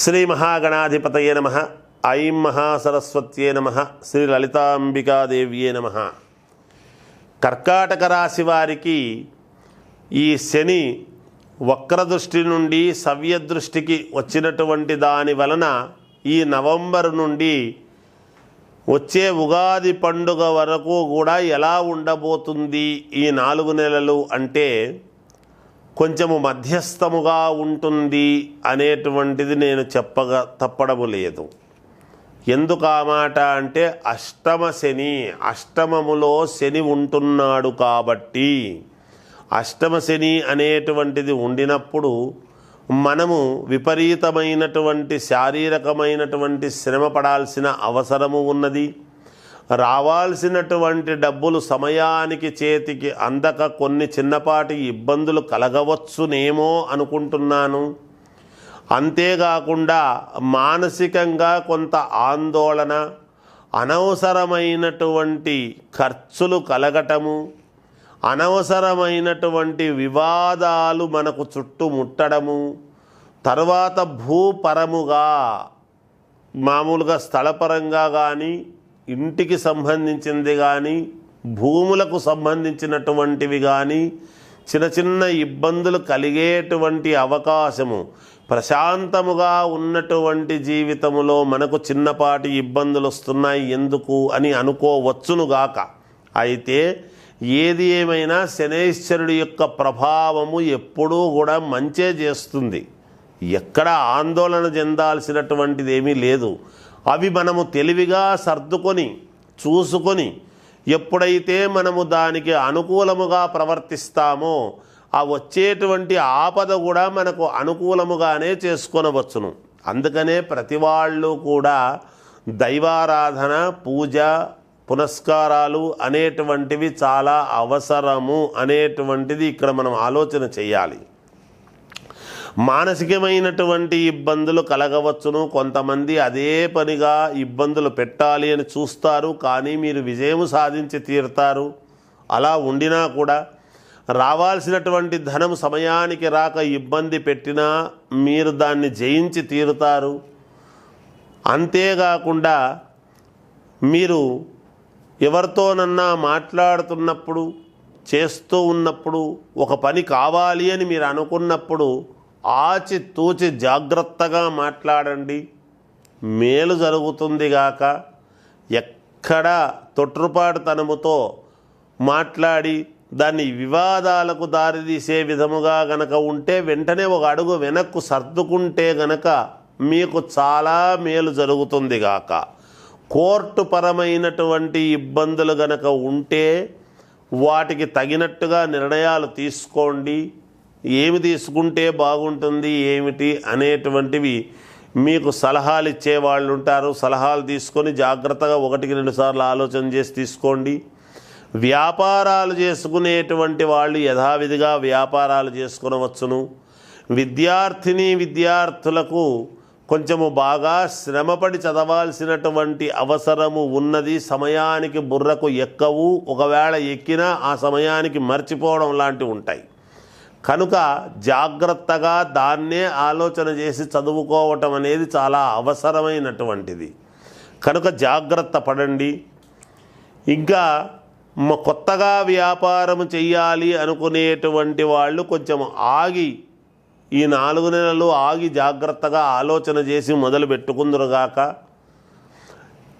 శ్రీ మహాగణాధిపతయే నమ. ఐం మహాసరస్వత్యే నమ. శ్రీ లలితాంబికాదేవ్యే నమ. కర్కాటక రాశి వారికి ఈ శని వక్రదృష్టి నుండి సవ్యదృష్టికి వచ్చినటువంటి దాని వలన ఈ నవంబర్ నుండి వచ్చే ఉగాది పండుగ వరకు కూడా ఎలా ఉండబోతుంది ఈ నాలుగు నెలలు అంటే కొంచెము మధ్యస్థముగా ఉంటుంది అనేటువంటిది నేను చెప్పగా తప్పడము లేదు. ఎందుకు ఆ మాట అంటే అష్టమ శని అష్టమములో శని ఉంటున్నాడు కాబట్టి అష్టమ శని అనేటువంటిది ఉండినప్పుడు మనము విపరీతమైనటువంటి శారీరకమైనటువంటి శ్రమ పడాల్సిన అవసరము ఉన్నది. రావాల్సినటువంటి డబ్బులు సమయానికి చేతికి అందక కొన్ని చిన్నపాటి ఇబ్బందులు కలగవచ్చునేమో అనుకుంటున్నాను. అంతేకాకుండా మానసికంగా కొంత ఆందోళన అనవసరమైనటువంటి ఖర్చులు కలగటము అనవసరమైనటువంటి వివాదాలు మనకు చుట్టుముట్టడము తర్వాత భూపరముగా మామూలుగా స్థలపరంగా కానీ ఇంటికి సంబంధించింది కానీ భూములకు సంబంధించినటువంటివి కానీ చిన్న చిన్న ఇబ్బందులు కలిగేటువంటి అవకాశము ప్రశాంతముగా ఉన్నటువంటి జీవితములో మనకు చిన్నపాటి ఇబ్బందులు వస్తున్నాయి ఎందుకు అని అనుకోవచ్చునుగాక అయితే ఏది ఏమైనా శనేశ్వరుడి యొక్క ప్రభావము ఎప్పుడూ కూడా మంచే చేస్తుంది. ఎక్కడ ఆందోళన చెందాల్సినటువంటిది ఏమీ లేదు. అవి మనము తెలివిగా సర్దుకొని చూసుకొని ఎప్పుడైతే మనము దానికి అనుకూలముగా ప్రవర్తిస్తామో ఆ వచ్చేటువంటి ఆపద కూడా మనకు అనుకూలముగానే చేసుకొనవచ్చును. అందుకనే ప్రతి వాళ్ళు కూడా దైవారాధన పూజ పునస్కారాలు అనేటువంటివి చాలా అవసరము అనేటువంటిది ఇక్కడ మనం ఆలోచన చేయాలి. మానసికమైనటువంటి ఇబ్బందులు కలగవచ్చును. కొంతమంది అదే పనిగా ఇబ్బందులు పెట్టాలి అని చూస్తారు కానీ మీరు విజయం సాధించి తీరుతారు. అలా ఉండినా కూడా రావాల్సినటువంటి ధనం సమయానికి రాక ఇబ్బంది పెట్టినా మీరు దాన్ని జయించి తీరుతారు. అంతేకాకుండా మీరు ఎవరితోనన్నా మాట్లాడుతున్నప్పుడు చేస్తూ ఉన్నప్పుడు ఒక పని కావాలి అని మీరు అనుకున్నప్పుడు ఆచితూచి జాగ్రత్తగా మాట్లాడండి. మేలు జరుగుతుంది గాక ఎక్కడ తొట్రుపాటుతనముతో మాట్లాడి దాన్ని వివాదాలకు దారితీసే విధముగా గనక ఉంటే వెంటనే ఒక అడుగు వెనక్కు సర్దుకుంటే గనక మీకు చాలా మేలు జరుగుతుంది గాక. కోర్టు పరమైనటువంటి ఇబ్బందులు గనక ఉంటే వాటికి తగినట్టుగా నిర్ణయాలు తీసుకోండి. ఏమి తీసుకుంటే బాగుంటుంది ఏమిటి అనేటువంటివి మీకు సలహాలు ఇచ్చే వాళ్ళు ఉంటారు. సలహాలు తీసుకొని జాగ్రత్తగా ఒకటికి రెండు సార్లు ఆలోచన చేసి తీసుకోండి. వ్యాపారాలు చేసుకునేటువంటి వాళ్ళు యథావిధిగా వ్యాపారాలు చేసుకునవచ్చును. విద్యార్థిని విద్యార్థులకు కొంచెము బాగా శ్రమపడి చదవాల్సినటువంటి అవసరము ఉన్నది. సమయానికి బుర్రకు ఎక్కవు. ఒకవేళ ఎక్కినా ఆ సమయానికి మర్చిపోవడం లాంటివి ఉంటాయి. కనుక జాగ్రత్తగా దాన్నే ఆలోచన చేసి చదువుకోవటం అనేది చాలా అవసరమైనటువంటిది. కనుక జాగ్రత్త పడండి. ఇంకా కొత్తగా వ్యాపారం చెయ్యాలి అనుకునేటువంటి వాళ్ళు కొంచెం ఆగి ఈ నాలుగు నెలలు ఆగి జాగ్రత్తగా ఆలోచన చేసి మొదలు పెట్టుకుందరుగాక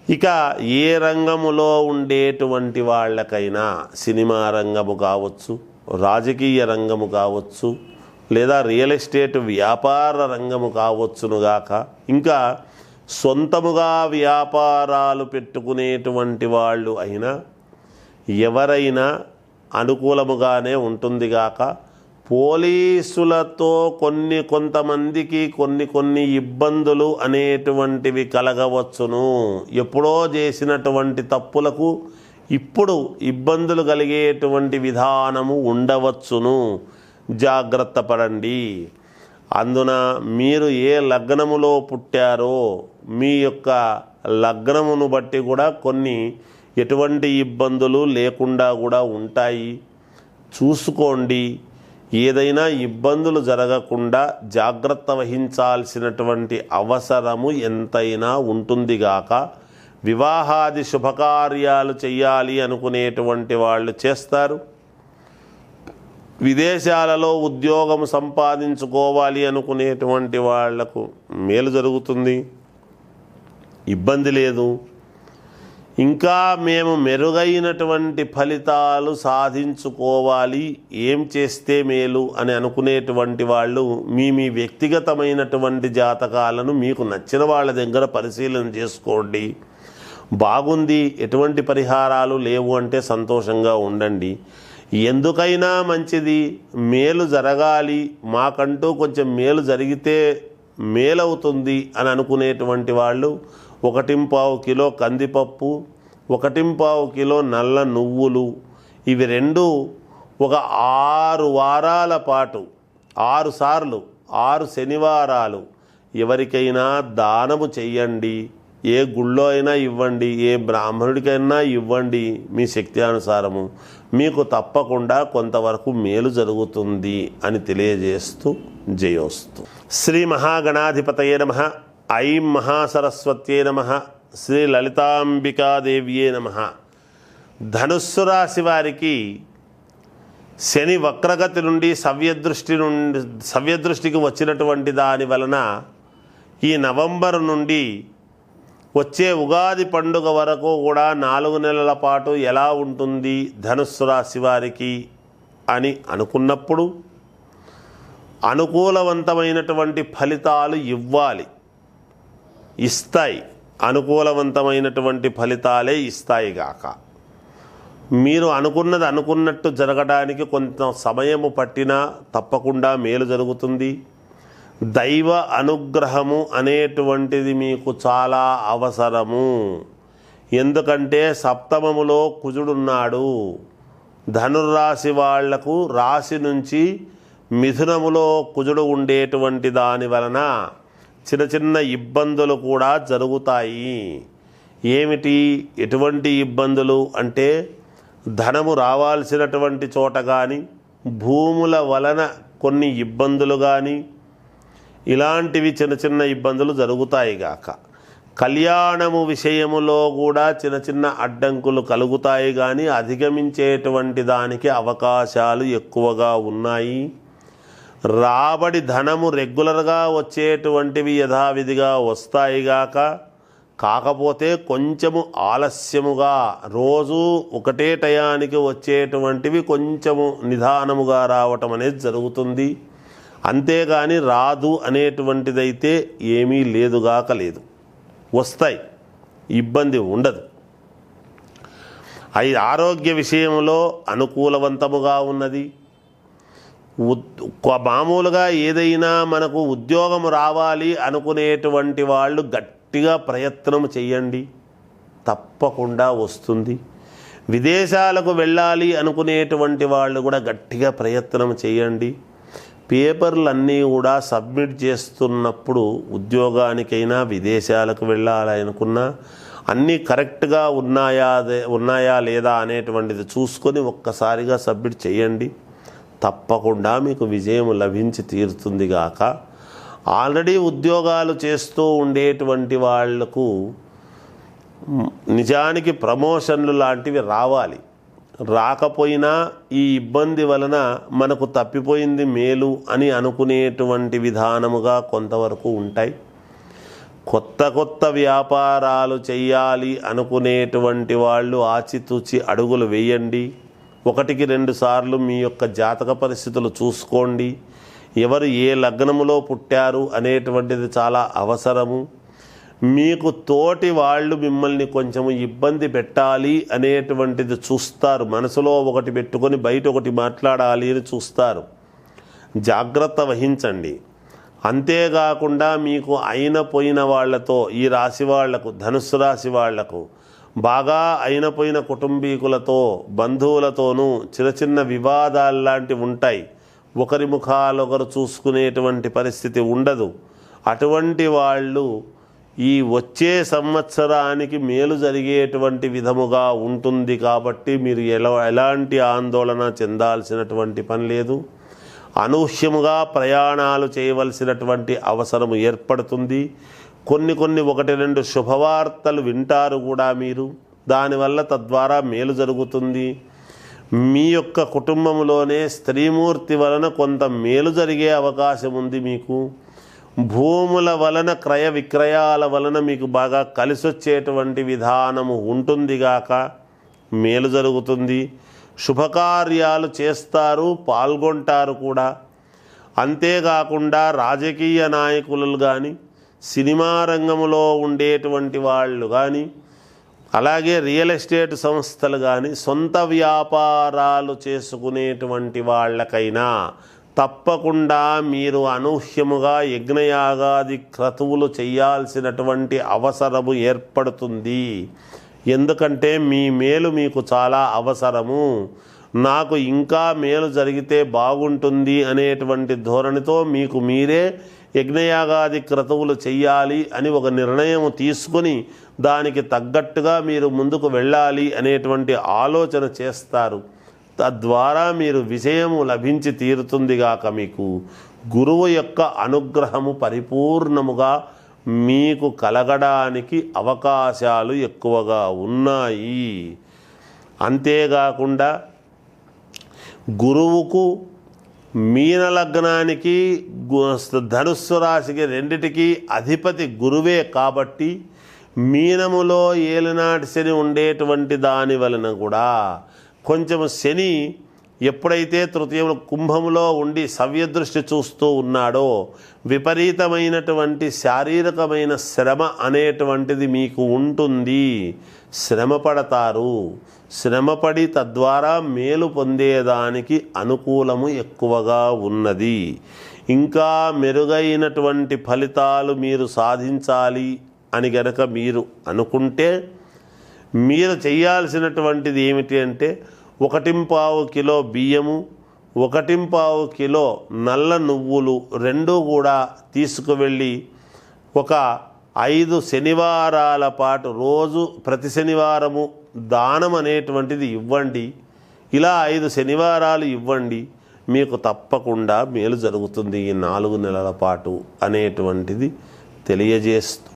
ఇక ఏ రంగములో ఉండేటువంటి వాళ్ళకైనా సినిమా రంగము కావచ్చు రాజకీయ రంగము కావచ్చు లేదా రియల్ ఎస్టేట్ వ్యాపార రంగము కావచ్చునుగాక ఇంకా సొంతముగా వ్యాపారాలు పెట్టుకునేటువంటి వాళ్ళు అయినా ఎవరైనా అనుకూలముగానే ఉంటుందిగాక పోలీసులతో కొన్ని కొంతమందికి కొన్ని కొన్ని ఇబ్బందులు అనేటువంటివి కలగవచ్చును. ఎప్పుడో చేసినటువంటి తప్పులకు ఇప్పుడు ఇబ్బందులు కలిగేటువంటి విధానము ఉండవచ్చును. జాగ్రత్త పడండి. అందున మీరు ఏ లగ్నములో పుట్టారో మీ యొక్క లగ్నమును బట్టి కూడా కొన్ని ఎటువంటి ఇబ్బందులు లేకుండా కూడా ఉంటాయి. చూసుకోండి. ఏదైనా ఇబ్బందులు జరగకుండా జాగ్రత్త వహించాల్సినటువంటి అవసరము ఎంతైనా ఉంటుంది గాక వివాహాది శుభకార్యాలు చేయాలి అనుకునేటువంటి వాళ్ళు చేస్తారు. విదేశాలలో ఉద్యోగం సంపాదించుకోవాలి అనుకునేటువంటి వాళ్ళకు మేలు జరుగుతుంది. ఇబ్బంది లేదు. ఇంకా మేము మెరుగైనటువంటి ఫలితాలు సాధించుకోవాలి. ఏం చేస్తే మేలు అని అనుకునేటువంటి వాళ్ళు మీ మీ వ్యక్తిగతమైనటువంటి జాతకాలను మీకు నచ్చిన వాళ్ళ దగ్గర పరిశీలన చేసుకోండి. బాగుంది ఎటువంటి పరిహారాలు లేవు అంటే సంతోషంగా ఉండండి. ఎందుకైనా మంచిది మేలు జరగాలి మాకంటూ కొంచెం మేలు జరిగితే మేలవుతుంది అని అనుకునేటువంటి వాళ్ళు ఒకటింపావు కిలో కందిపప్పు ఒకటింపావు కిలో నల్ల నువ్వులు ఇవి రెండు ఒక ఆరు వారాల పాటు ఆరు సార్లు ఆరు శనివారాలు ఎవరికైనా దానము చెయ్యండి. ఏ గుళ్ళో అయినా ఇవ్వండి ఏ బ్రాహ్మణుడికైనా ఇవ్వండి మీ శక్తి అనుసారము మీకు తప్పకుండా కొంతవరకు మేలు జరుగుతుంది అని తెలియజేస్తూ జయోస్తు. శ్రీ మహాగణాధిపతయే నమ. ఐం మహాసరస్వత్యే నమ. శ్రీ లలితాంబికాదేవ్యే నమ. ధనుస్సు రాశి వారికి శని వక్రగతి నుండి సవ్యదృష్టి నుండి సవ్యదృష్టికి వచ్చినటువంటి దాని వలన ఈ నవంబర్ నుండి వచ్చే ఉగాది పండుగ వరకు కూడా నాలుగు నెలల పాటు ఎలా ఉంటుంది ధనుస్సు రాశి వారికి అని అనుకున్నప్పుడు అనుకూలవంతమైనటువంటి ఫలితాలు ఇవ్వాలి. ఇస్తాయి. అనుకూలవంతమైనటువంటి ఫలితాలే ఇస్తాయి గాక. మీరు అనుకున్నది అనుకున్నట్టు జరగడానికి కొంత సమయము పట్టినా తప్పకుండా మేలు జరుగుతుంది. దైవ అనుగ్రహము అనేటువంటిది మీకు చాలా అవసరము. ఎందుకంటే సప్తమములో కుజుడున్నాడు. ధనుర్రాశి వాళ్ళకు రాశి నుంచి మిథునములో కుజుడు ఉండేటువంటి దాని వలన చిన్న చిన్న ఇబ్బందులు కూడా జరుగుతాయి. ఏమిటి ఎటువంటి ఇబ్బందులు అంటే ధనము రావాల్సినటువంటి చోట కానీ భూముల వలన కొన్ని ఇబ్బందులు కానీ ఇలాంటివి చిన్న చిన్న ఇబ్బందులు జరుగుతాయి గాక. కళ్యాణము విషయములో కూడా చిన్న చిన్న అడ్డంకులు కలుగుతాయి కానీ అధిగమించేటువంటి దానికి అవకాశాలు ఎక్కువగా ఉన్నాయి. రాబడి ధనము రెగ్యులర్గా వచ్చేటువంటివి యథావిధిగా వస్తాయి గాక. కాకపోతే కొంచెము ఆలస్యముగా రోజు ఒకటే టయానికి వచ్చేటువంటివి కొంచెము నిదానముగా రావటం అనేది జరుగుతుంది. అంతేగాని రాదు అనేటువంటిదైతే ఏమీ లేదుగాక లేదు. వస్తాయి. ఇబ్బంది ఉండదు. అయి ఆరోగ్య విషయంలో అనుకూలవంతముగా ఉన్నది. మామూలుగా ఏదైనా మనకు ఉద్యోగం రావాలి అనుకునేటువంటి వాళ్ళు గట్టిగా ప్రయత్నం చేయండి తప్పకుండా వస్తుంది. విదేశాలకు వెళ్ళాలి అనుకునేటువంటి వాళ్ళు కూడా గట్టిగా ప్రయత్నం చేయండి పేపర్లన్నీ కూడా సబ్మిట్ చేస్తున్నప్పుడు ఉద్యోగానికైనా విదేశాలకు వెళ్ళాలనుకున్నా అన్నీ కరెక్ట్గా ఉన్నాయా ఉన్నాయా లేదా అనేటువంటిది చూసుకొని ఒక్కసారిగా సబ్మిట్ చేయండి. తప్పకుండా మీకు విజయం లభించి తీరుతుంది గాక. ఆల్రెడీ ఉద్యోగాలు చేస్తూ ఉండేటువంటి వాళ్ళకు నిజానికి ప్రమోషన్లు లాంటివి రావాలి. రాకపోయినా ఈ ఇబ్బంది వలన మనకు తప్పిపోయింది మేలు అని అనుకునేటువంటి విధానముగా కొంతవరకు ఉంటాయి. కొత్త కొత్త వ్యాపారాలు చేయాలి అనుకునేటువంటి వాళ్ళు ఆచితూచి అడుగులు వేయండి. ఒకటికి రెండు సార్లు మీ యొక్క జాతక పరిస్థితులు చూసుకోండి. ఎవరు ఏ లగ్నములో పుట్టారు అనేటువంటిది చాలా అవసరము. మీకు తోటి వాళ్ళు మిమ్మల్ని కొంచెం ఇబ్బంది పెట్టాలి అనేటువంటిది చూస్తారు. మనసులో ఒకటి పెట్టుకొని బయట ఒకటి మాట్లాడాలి అని చూస్తారు. జాగ్రత్త వహించండి. అంతేకాకుండా మీకు అయిన పోయిన వాళ్ళతో ఈ రాశి వాళ్ళకు ధనుస్సు రాశి వాళ్ళకు బాగా అయిన పోయిన కుటుంబీకులతో బంధువులతోనూ చిన్న చిన్న వివాదాలు లాంటివి ఉంటాయి. ఒకరి ముఖాలొకరు చూసుకునేటువంటి పరిస్థితి ఉండదు. అటువంటి వాళ్ళు ఈ వచ్చే సంవత్సరానికి మేలు జరిగేటువంటి విధముగా ఉంటుంది కాబట్టి మీరు ఎలా ఎలాంటి ఆందోళన చెందాల్సినటువంటి పని లేదు. అనూహ్యముగా ప్రయాణాలు చేయవలసినటువంటి అవసరం ఏర్పడుతుంది. కొన్ని కొన్ని ఒకటి రెండు శుభవార్తలు వింటారు కూడా మీరు. దానివల్ల తద్వారా మేలు జరుగుతుంది. మీ యొక్క కుటుంబంలోనే స్త్రీమూర్తి వలన కొంత మేలు జరిగే అవకాశం ఉంది మీకు. భూముల వలన క్రయ విక్రయాల వలన మీకు బాగా కలిసొచ్చేటువంటి విధానము ఉంటుందిగాక మేలు జరుగుతుంది. శుభకార్యాలు చేస్తారు పాల్గొంటారు కూడా. అంతేకాకుండా రాజకీయ నాయకులు కానీ సినిమా రంగంలో ఉండేటువంటి వాళ్ళు కానీ అలాగే రియల్ ఎస్టేట్ సంస్థలు కానీ సొంత వ్యాపారాలు చేసుకునేటువంటి వాళ్ళకైనా తప్పకుండా మీరు అనూహ్యముగా యజ్ఞయాగాది క్రతువులు చేయాల్సినటువంటి అవసరము ఏర్పడుతుంది. ఎందుకంటే మీ మేలు మీకు చాలా అవసరము. నాకు ఇంకా మేలు జరిగితే బాగుంటుంది అనేటువంటి ధోరణితో మీకు మీరే యజ్ఞయాగాది క్రతువులు చెయ్యాలి అని ఒక నిర్ణయం తీసుకుని దానికి తగ్గట్టుగా మీరు ముందుకు వెళ్ళాలి అనేటువంటి ఆలోచన చేస్తారు. తద్వారా మీరు విజయము లభించి తీరుతుందిగాక మీకు గురువు యొక్క అనుగ్రహము పరిపూర్ణముగా మీకు కలగడానికి అవకాశాలు ఎక్కువగా ఉన్నాయి. అంతేకాకుండా గురువుకు మీన లగ్నానికి గు- ధనుస్సు రాశికి రెండిటికి అధిపతి గురువే కాబట్టి మీనములో ఏలినాటి శని ఉండేటువంటి దాని వలన కూడా కొంచెం శని ఎప్పుడైతే తృతీయ కుంభంలో ఉండి సవ్యదృష్టి చూస్తూ ఉన్నాడో విపరీతమైనటువంటి శారీరకమైన శ్రమ అనేటువంటిది మీకు ఉంటుంది. శ్రమ పడతారు. శ్రమపడి తద్వారా మేలు పొందేదానికి అనుకూలము ఎక్కువగా ఉన్నది. ఇంకా మెరుగైనటువంటి ఫలితాలు మీరు సాధించాలి అని గనక మీరు అనుకుంటే మీరు చేయాల్సినటువంటిది ఏమిటి అంటే ఒకటింపావు కిలో బియ్యము ఒకటింపావు కిలో నల్ల నువ్వులు రెండూ కూడా తీసుకువెళ్ళి ఒక ఐదు శనివారాల పాటు రోజు ప్రతి శనివారము దానం అనేటువంటిది ఇవ్వండి. ఇలా ఐదు శనివారాలు ఇవ్వండి. మీకు తప్పకుండా మేలు జరుగుతుంది ఈ నాలుగు నెలల పాటు అనేటువంటిది తెలియజేస్తూ